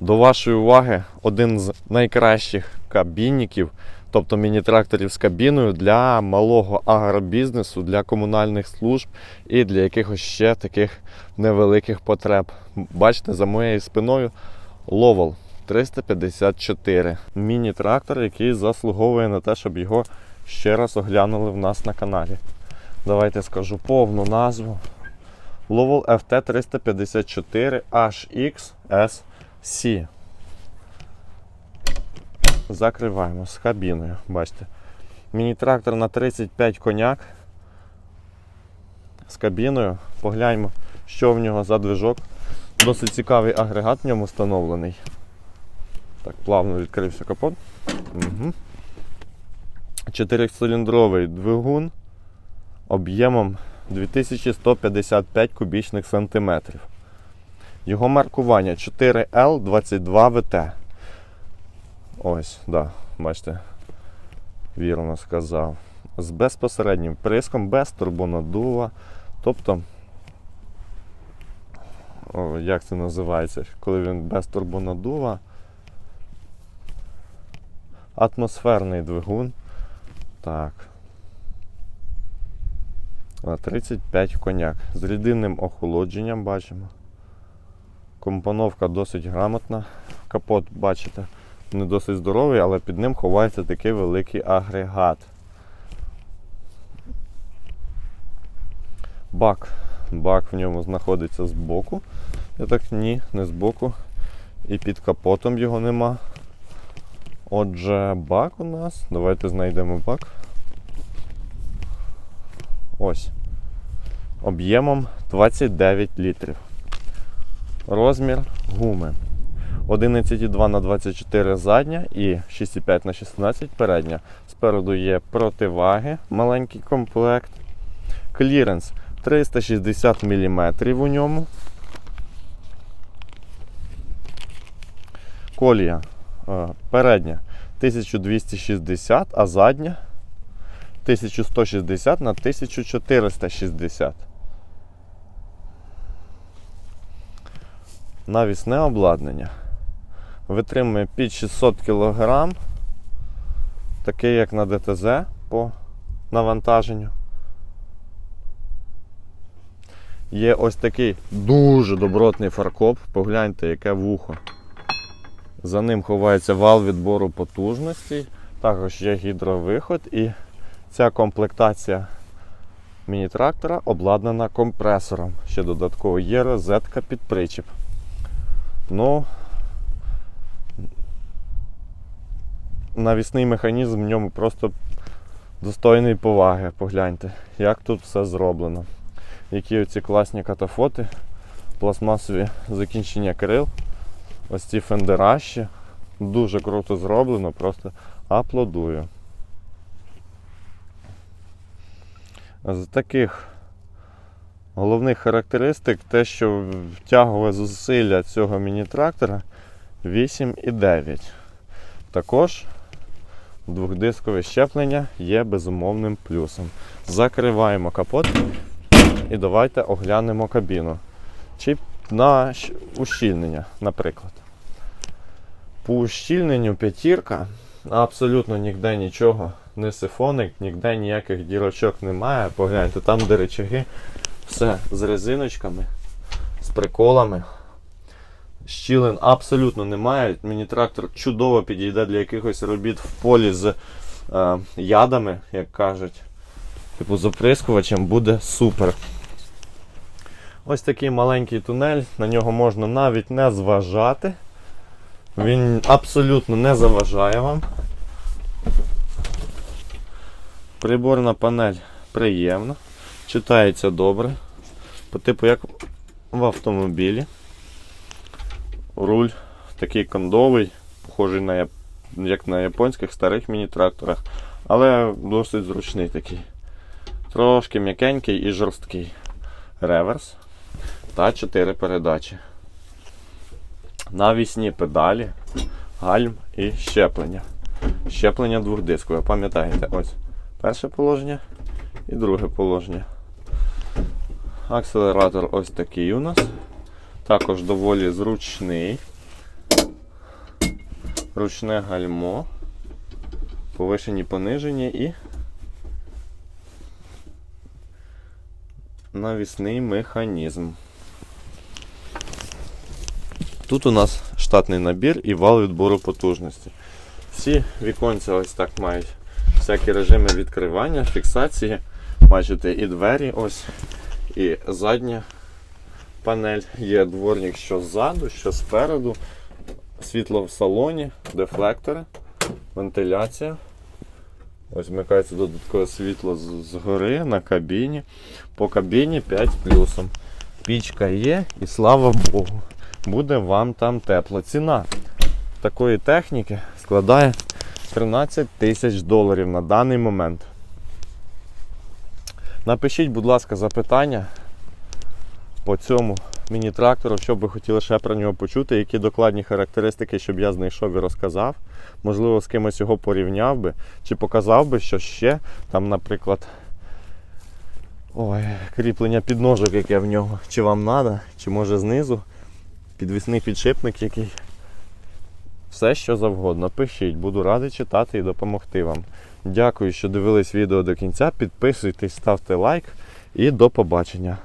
До вашої уваги один з найкращих кабінників, тобто міні-тракторів з кабіною для малого агробізнесу, для комунальних служб і для якихось ще таких невеликих потреб. Бачите, за моєю спиною Ловол 354. Міні-трактор, який заслуговує на те, щоб його ще раз оглянули в нас на каналі. Давайте скажу повну назву. Lowell FT 354 HXSC. Закриваємо з кабіною. Бачите. Міні-трактор на 35 коняк. З кабіною. Погляньмо, що в нього за движок. Досить цікавий агрегат в ньому встановлений. Так, плавно відкрився капот. Угу. Чотирициліндровий двигун об'ємом 2155 кубічних сантиметрів. Його маркування 4L22VT. Ось, да, бачите, вірно сказав. З безпосереднім приском, без турбонаддува. Тобто, о, як це називається, коли він без турбонаддува. Атмосферний двигун. Так. 35 коняк. З рідинним охолодженням бачимо. Компоновка досить грамотна. Капот, бачите, не досить здоровий, але під ним ховається такий великий агрегат. Бак. Бак в ньому знаходиться збоку. Я так ні, не збоку. І під капотом його нема. Отже, бак у нас. Давайте знайдемо бак. Ось. Об'ємом 29 літрів. Розмір гуми. 11,2 на 24 задня і 6,5 на 16 передня. Спереду є противаги, маленький комплект. Кліренс 360 мм у ньому. Колія е, передня 1260, а задня 1160 на 1460. Навісне обладнання. Витримує під 600 кг, такий як на ДТЗ по навантаженню. Є ось такий дуже добротний фаркоп. Погляньте, яке вухо. За ним ховається вал відбору потужності. Також є гідровиход і ця комплектація міні-трактора обладнана компресором. Ще додатково є розетка під причіп. Ну, навісний механізм в ньому просто достойний поваги. Погляньте, як тут все зроблено. Які оці класні катафоти, пластмасові закінчення крил, ось ці фендеращі. Дуже круто зроблено, просто аплодую. З таких головних характеристик те, що втягове зусилля цього міні-трактора 8,9. Також двохдискове щеплення є безумовним плюсом. Закриваємо капот і давайте оглянемо кабіну. Чи на ущільнення, наприклад. По ущільненню п'ятірка абсолютно ніде нічого не сифонить, ніде ніяких дірочок немає. Погляньте, там де речаги, все з резиночками, з приколами. Щілин абсолютно немає. Мені трактор чудово підійде для якихось робіт в полі з е, ядами, як кажуть. Типу з оприскувачем буде супер. Ось такий маленький тунель, на нього можна навіть не зважати. Він абсолютно не заважає вам. Приборна панель приємна, читається добре. По типу як в автомобілі. Руль такий кондовий, похожий на як на японських старих міні-тракторах, але досить зручний такий. Трошки м'якенький і жорсткий. Реверс та 4 передачі. Навісні педалі, гальм і щеплення. Щеплення двохдискове, пам'ятаєте, ось перше положення і друге положення. Акселератор ось такий у нас. Також доволі зручний. ручне гальмо, повишені понижені і навісний механізм. Тут у нас штатний набір і вал відбору потужності. Всі віконця ось так мають всякі режими відкривання, фіксації. Бачите, і двері ось, і задня панель. Є дворник що ззаду, що спереду. Світло в салоні, дефлектори, вентиляція. Ось вмикається додаткове світло згори на кабіні. По кабіні 5 плюсом. Пічка є і слава Богу, буде вам там тепло. Ціна такої техніки складає 13 тисяч доларів на даний момент. Напишіть, будь ласка, запитання по цьому міні-трактору, що б ви хотіли ще про нього почути, які докладні характеристики, щоб я знайшов і розказав. Можливо, з кимось його порівняв би, чи показав би, що ще там, наприклад, ой, кріплення підножок, яке в нього, чи вам треба, чи може знизу, підвісний підшипник який. Все, що завгодно. Пишіть, буду радий читати і допомогти вам. Дякую, що дивились відео до кінця. Підписуйтесь, ставте лайк і до побачення.